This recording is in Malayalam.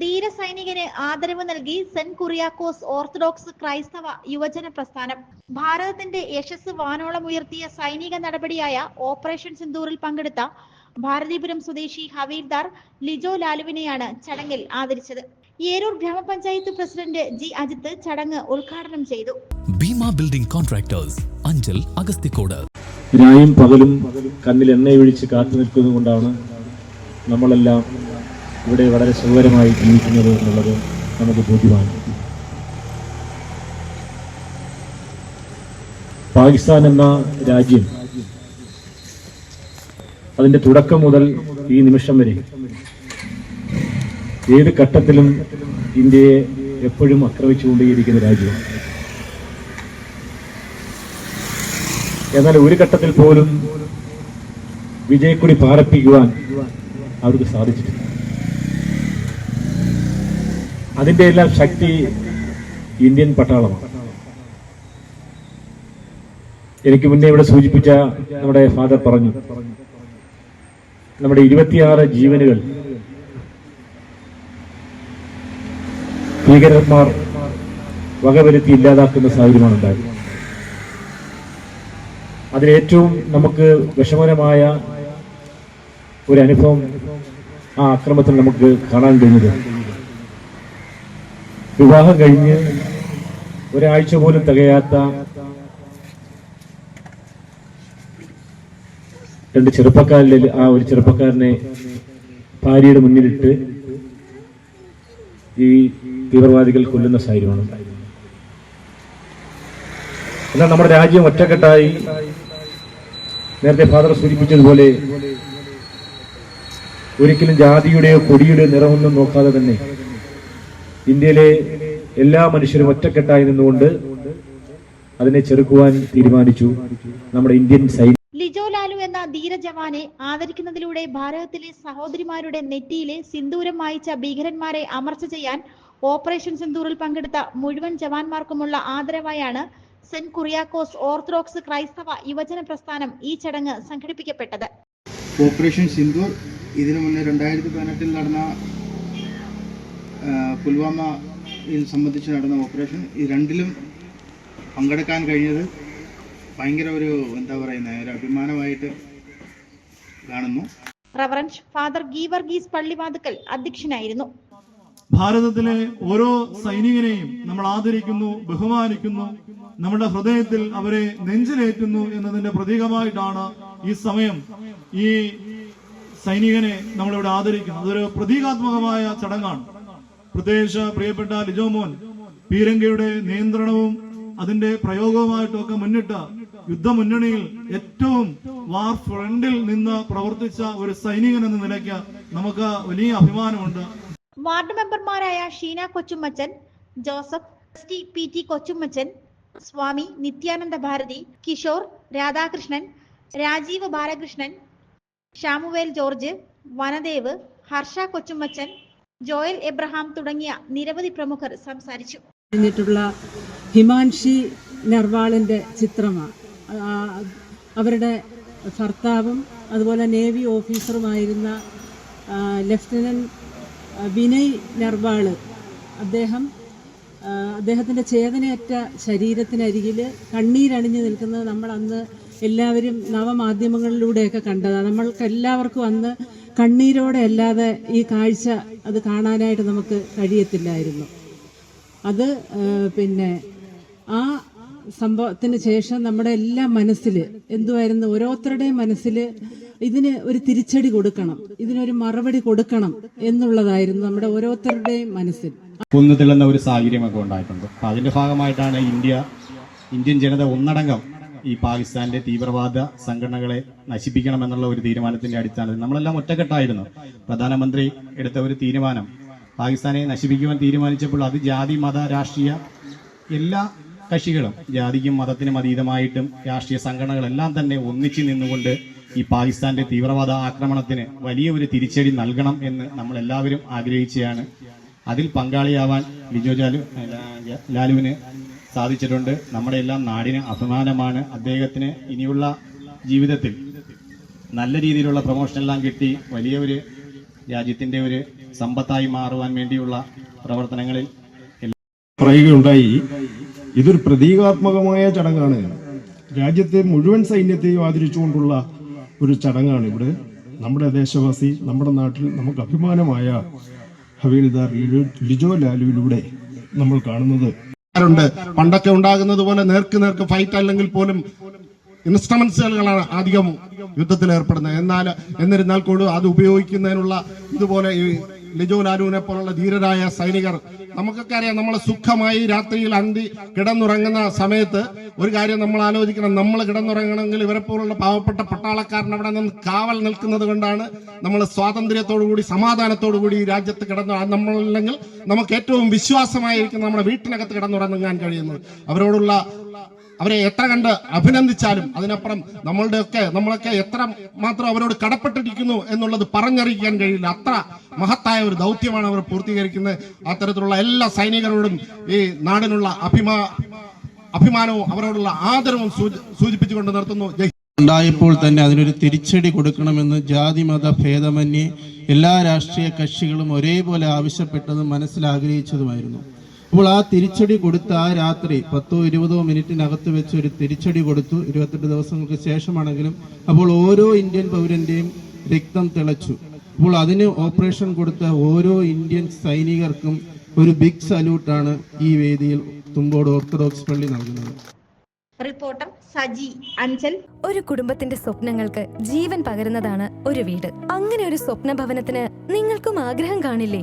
ധീര സൈനികന് ആദരവ് നൽകി സെന്റ് കുറിയാക്കോസ് ഓർത്തഡോക്സ് ക്രൈസ്തവ യുവജന പ്രസ്ഥാനം. ഭാരതത്തിന്റെ യശസ് വാനോളം ഉയർത്തിയ സൈനിക നടപടിയായ ഓപ്പറേഷൻ സിന്ദൂറിൽ പങ്കെടുത്ത ഭാരതീപുരം സ്വദേശി ഹവീർദാർ ലിജോ ലാലുവിനെയാണ് ചടങ്ങിൽ ആദരിച്ചത്. ഏരൂർ ഗ്രാമപഞ്ചായത്ത് പ്രസിഡന്റ് ജി അജിത്ത് ചടങ്ങ് ഉദ്ഘാടനം ചെയ്തു. Bhima building contractors Anchal Agasthikode. രായും പകലും കണ്ണിൽ എണ്ണയൊഴിച്ച് കാത്തു നിൽക്കുന്നത് കൊണ്ടാണ് നമ്മളെല്ലാം ഇവിടെ വളരെ സുഖകരമായി ജീവിക്കുന്നത് എന്നുള്ളത് നമുക്ക് ബോധ്യമാണ്. പാകിസ്ഥാൻ എന്ന രാജ്യം അതിന്റെ തുടക്കം മുതൽ ഈ നിമിഷം വരെ ഏത് ഘട്ടത്തിലും ഇന്ത്യയെ എപ്പോഴും ആക്രമിച്ചുകൊണ്ടേയിരിക്കുന്ന രാജ്യമാണ്. എന്നാൽ ഒരു ഘട്ടത്തിൽ പോലും വിജയക്കുടി പാറപ്പിക്കുവാൻ അവർക്ക് സാധിച്ചിട്ടില്ല. അതിന്റെ എല്ലാം ശക്തി ഇന്ത്യൻ പട്ടാളമാണ്. എനിക്ക് മുന്നേ ഇവിടെ സൂചിപ്പിച്ച നമ്മുടെ ഫാദർ പറഞ്ഞു നമ്മുടെ ഇരുപത്തിയാറ് ജീവനുകൾ ഭീകരന്മാർ വകവരുത്തി ഇല്ലാതാക്കുന്ന സാഹചര്യമാണ് ഉണ്ടായത് അതിലേറ്റവും നമുക്ക് വിഷമകരമായ ഒരു അനുഭവം ആ അക്രമത്തിൽ നമുക്ക് കാണാൻ കഴിഞ്ഞത്. വിവാഹം കഴിഞ്ഞ് ഒരാഴ്ച പോലും തികയാത്ത രണ്ട് ചെറുപ്പക്കാരിൽ ആ ഒരു ചെറുപ്പക്കാരനെ ഭാര്യയുടെ മുന്നിലിട്ട് ഈ തീവ്രവാദികൾ കൊല്ലുന്ന സാഹചര്യമാണ്. എന്നാൽ നമ്മുടെ രാജ്യം ഒറ്റക്കെട്ടായി നേരത്തെ ഫാദർ സൂചിപ്പിച്ചതുപോലെ ഒരിക്കലും ജാതിയുടെയോ കൊടിയുടെയോ നിറമൊന്നും നോക്കാതെ തന്നെ ഇന്ത്യയിലെ എല്ലാ മനുഷ്യരും ഒറ്റക്കെട്ടായി നിന്നുകൊണ്ട് അതിനെ ചെറുക്കുവാൻ തീരുമാനിച്ചു നമ്മുടെ ഇന്ത്യൻ സൈന്യം. ലിജോ ലാലു എന്ന ധീര ജവാനെ ആദരിക്കുന്നതിലൂടെ ഭാരതത്തിലെ സഹോദരിമാരുടെ നെറ്റിയിലെ സിന്ദൂരം മായിച്ച ഭീകരന്മാരെ അമർച്ച ചെയ്യാൻ ഓപ്പറേഷൻ സിന്ദൂറിൽ പങ്കെടുത്ത മുഴുവൻ ജവാന്മാർക്കുമുള്ള ആദരവായാണ് സെന്റ് കുറിയാക്കോസ് ഓർത്തഡോക്സ് ക്രൈസ്തവ യുവജന പ്രസ്ഥാനം ഈ ചടങ്ങ് സംഘടിപ്പിക്കപ്പെട്ടത്. ഓപ്പറേഷൻ സിന്ധൂർ ഇതിനു മുന്നേ രണ്ടായിരത്തി പതിനെട്ടിൽ നടന്ന പുൽവാമ ഇത് സംബന്ധിച്ച് നടന്ന ഓപ്പറേഷൻ ഈ രണ്ടിലും പങ്കെടുക്കാൻ കഴിഞ്ഞത് ഭയങ്കര ഒരു എന്താ പറയുന്നത് ഒരു അഭിമാനമായിട്ട് കാണുന്നു. റവറൻസ് ഫാദർ ഗീവർഗീസ് പള്ളിവാതുക്കൽ അധ്യക്ഷനായിരുന്നു. ഭാരതത്തിലെ ഓരോ സൈനികനെയും നമ്മൾ ആദരിക്കുന്നു ബഹുമാനിക്കുന്നു. നമ്മുടെ ഹൃദയത്തിൽ അവരെ നെഞ്ചിലേറ്റുന്നു എന്നതിന്റെ പ്രതീകമായിട്ടാണ് ഈ സമയം ഈ സൈനികനെ നമ്മളിവിടെ ആദരിക്കുന്നത്. അതൊരു പ്രതീകാത്മകമായ ചടങ്ങാണ്. പ്രത്യേകിച്ച് പ്രിയപ്പെട്ട ലിജോമോൻ പീരങ്കയുടെ നിയന്ത്രണവും അതിന്റെ പ്രയോഗവുമായിട്ടൊക്കെ മുന്നിട്ട് യുദ്ധമുന്നണിയിൽ ഏറ്റവും വാർ ഫ്രണ്ടിൽ നിന്ന് പ്രവർത്തിച്ച ഒരു സൈനികൻ എന്ന നിലയ്ക്ക് നമുക്ക് വലിയ അഭിമാനമുണ്ട്. വാർഡ് മെമ്പർമാരായ Sheena Kochummachan Joseph T P T Kochummachan Swami Nithyananda Bharathi Kishore Radhakrishnan Rajeev Balakrishnan Samuel George Vanadev Harsha Kochummachan Joel Abraham തുടങ്ങിയ നിരവധി പ്രമുഖർ സംസാരിച്ചു. കഴിഞ്ഞിട്ടുള്ള ഹിമാൻഷി നർവാളിന്റെ ചിത്രമാണ് അവരുടെ ഭർത്താവും അതുപോലെ നേവി ഓഫീസറുമായിരുന്ന ലെഫ്റ്റനന്റ് വിനയ് നർവാൾ. അദ്ദേഹം അദ്ദേഹത്തിന്റെ ചേതനയറ്റ ശരീരത്തിനരികിൽ കണ്ണീരണിഞ്ഞു നിൽക്കുന്നത് നമ്മൾ അന്ന് എല്ലാവരും നവമാധ്യമങ്ങളിലൂടെയൊക്കെ കണ്ടതാണ് നമ്മൾക്ക് എല്ലാവർക്കും അന്ന് കണ്ണീരോടെ അല്ലാതെ ഈ കാഴ്ച അത് കാണാനായിട്ട് നമുക്ക് കഴിയത്തില്ലായിരുന്നു. അത് പിന്നെ ആ സംഭവത്തിന് ശേഷം നമ്മുടെ എല്ലാ മനസ്സിൽ എന്തുമായിരുന്നു ഓരോരുത്തരുടെയും മനസ്സിൽ ഇതിന് ഒരു തിരിച്ചടി കൊടുക്കണം. ഇതിനൊരു മറുപടി കൊടുക്കണം എന്നുള്ളതായിരുന്നു നമ്മുടെ ഓരോരുത്തരുടെയും മനസ്സിൽ. കുന്നു തെള്ളുന്ന ഒരു സാഹചര്യമൊക്കെ ഉണ്ടായിട്ടുണ്ട്. അതിന്റെ ഭാഗമായിട്ടാണ് ഇന്ത്യ ഇന്ത്യൻ ജനത ഒന്നടങ്കം ഈ പാകിസ്ഥാന്റെ തീവ്രവാദ സംഘടനകളെ നശിപ്പിക്കണം എന്നുള്ള ഒരു തീരുമാനത്തിന്റെ അടിസ്ഥാനത്തിൽ നമ്മളെല്ലാം ഒറ്റക്കെട്ടായിരുന്നു. പ്രധാനമന്ത്രി എടുത്ത ഒരു തീരുമാനം പാകിസ്ഥാനെ നശിപ്പിക്കുവാൻ തീരുമാനിച്ചപ്പോൾ അത് ജാതി മത രാഷ്ട്രീയ എല്ലാ കക്ഷികളും ജാതിക്കും മതത്തിനും അതീതമായിട്ടും രാഷ്ട്രീയ സംഘടനകളെല്ലാം തന്നെ ഒന്നിച്ചു നിന്നുകൊണ്ട് ഈ പാകിസ്ഥാന്റെ തീവ്രവാദ ആക്രമണത്തിന് വലിയ ഒരു തിരിച്ചടി നൽകണം എന്ന് നമ്മൾ എല്ലാവരും ആഗ്രഹിച്ചതാണ് അതിൽ പങ്കാളിയാവാൻ ലിജോ ജാലു ലാലുവിന് സാധിച്ചിട്ടുണ്ട്. നമ്മുടെ എല്ലാം നാടിന് അഭിമാനമാണ്. അദ്ദേഹത്തിന് ഇനിയുള്ള ജീവിതത്തിൽ നല്ല രീതിയിലുള്ള പ്രൊമോഷനെല്ലാം കിട്ടി. വലിയ ഒരു രാജ്യത്തിന്റെ ഒരു സമ്പത്തായി മാറുവാൻ വേണ്ടിയുള്ള പ്രവർത്തനങ്ങളിൽ പറയുകയുണ്ടായി ഇതൊരു പ്രതീകാത്മകമായ ചടങ്ങാണ്. രാജ്യത്തെ മുഴുവൻ സൈന്യത്തെയും ആദരിച്ചുകൊണ്ടുള്ള ഒരു ചടങ്ങാണ് ഇവിടെ. നമ്മുടെ ദേശവാസി നമ്മുടെ നാട്ടിൽ നമുക്ക് അഭിമാനമായ ഹവീൽദാർ ലിജോ ലാലുവിലൂടെ നമ്മൾ കാണുന്നത്. പണ്ടൊക്കെ ഉണ്ടാകുന്നത് പോലെ നേർക്ക് നേർക്ക് ഫൈറ്റ് അല്ലെങ്കിൽ പോലും ഇൻസ്ട്രുമെന്റ്സുകളാണ് അധികം യുദ്ധത്തിൽ ഏർപ്പെടുന്നത്. എന്നാൽ എന്നിരുന്നാൽ കൂടും അത് ഉപയോഗിക്കുന്നതിനുള്ള ഇതുപോലെ ലിജോ ലാലുവിനെ പോലുള്ള ധീരരായ സൈനികർ. നമുക്കൊക്കെ അറിയാം നമ്മൾ സുഖമായി രാത്രിയിൽ അന്തി കിടന്നുറങ്ങുന്ന സമയത്ത് ഒരു കാര്യം നമ്മൾ ആലോചിക്കണം. നമ്മൾ കിടന്നുറങ്ങണമെങ്കിൽ ഇവരെ പോലുള്ള പാവപ്പെട്ട പട്ടാളക്കാരൻ അവിടെ നിന്ന് കാവൽ നിൽക്കുന്നത് കൊണ്ടാണ് നമ്മൾ സ്വാതന്ത്ര്യത്തോടുകൂടി സമാധാനത്തോടുകൂടി സമാധാനത്തോടു കൂടി ഈ രാജ്യത്ത് കിടന്നു. നമ്മളല്ലെങ്കിൽ നമുക്ക് ഏറ്റവും വിശ്വാസമായിരിക്കും നമ്മുടെ വീട്ടിനകത്ത് കിടന്നുറങ്ങാൻ കഴിയുന്നത്. അവരോടുള്ള അവരെ എത്ര കണ്ട് അഭിനന്ദിച്ചാലും അതിനപ്പുറം നമ്മളുടെയൊക്കെ നമ്മളൊക്കെ എത്ര മാത്രം അവരോട് കടപ്പെട്ടിരിക്കുന്നു എന്നുള്ളത് പറഞ്ഞറിയിക്കാൻ കഴിയില്ല. അത്ര മഹത്തായ ഒരു ദൗത്യമാണ് അവർ പൂർത്തീകരിക്കുന്നത്. അത്തരത്തിലുള്ള എല്ലാ സൈനികരോടും ഈ നാടിനുള്ള അഭിമാ അഭിമാനവും അവരോടുള്ള ആദരവും സൂചിപ്പിച്ചുകൊണ്ട് നിർത്തുന്നു. ഉണ്ടായപ്പോൾ തന്നെ അതിനൊരു തിരിച്ചടി കൊടുക്കണമെന്ന് ജാതി മത ഭേദമന്യേ എല്ലാ രാഷ്ട്രീയ കക്ഷികളും ഒരേപോലെ ആവശ്യപ്പെട്ടതും മനസ്സിലാഗ്രഹിച്ചതുമായിരുന്നു അപ്പോൾ ആ തിരിച്ചടി കൊടുത്ത ആ രാത്രി പത്തോ ഇരുപതോ മിനിറ്റിനകത്ത് വെച്ച് ഒരു തിരിച്ചടി കൊടുത്തു. ഇരുപത്തെട്ട് ദിവസങ്ങൾക്ക് ശേഷമാണെങ്കിലും അപ്പോൾ ഓരോ ഇന്ത്യൻ പൗരന്റെയും രക്തം തിളച്ചു. അപ്പോൾ അതിന് ഓപ്പറേഷൻ കൊടുത്ത ഓരോ ഇന്ത്യൻ സൈനികർക്കും ഒരു ബിഗ് സല്യൂട്ടാണ് ഈ വേദിയിൽ തുമ്പോട് ഓർത്തഡോക്സ് പള്ളി നൽകുന്നത്. റിപ്പോർട്ടർ സജി അഞ്ചൽ. ഒരു കുടുംബത്തിന്റെ സ്വപ്നങ്ങൾക്ക് ജീവൻ പകരുന്നതാണ് ഒരു വീട്. അങ്ങനെ ഒരു സ്വപ്ന ഭവനത്തിന് നിങ്ങൾക്കും ആഗ്രഹം കാണില്ലേ?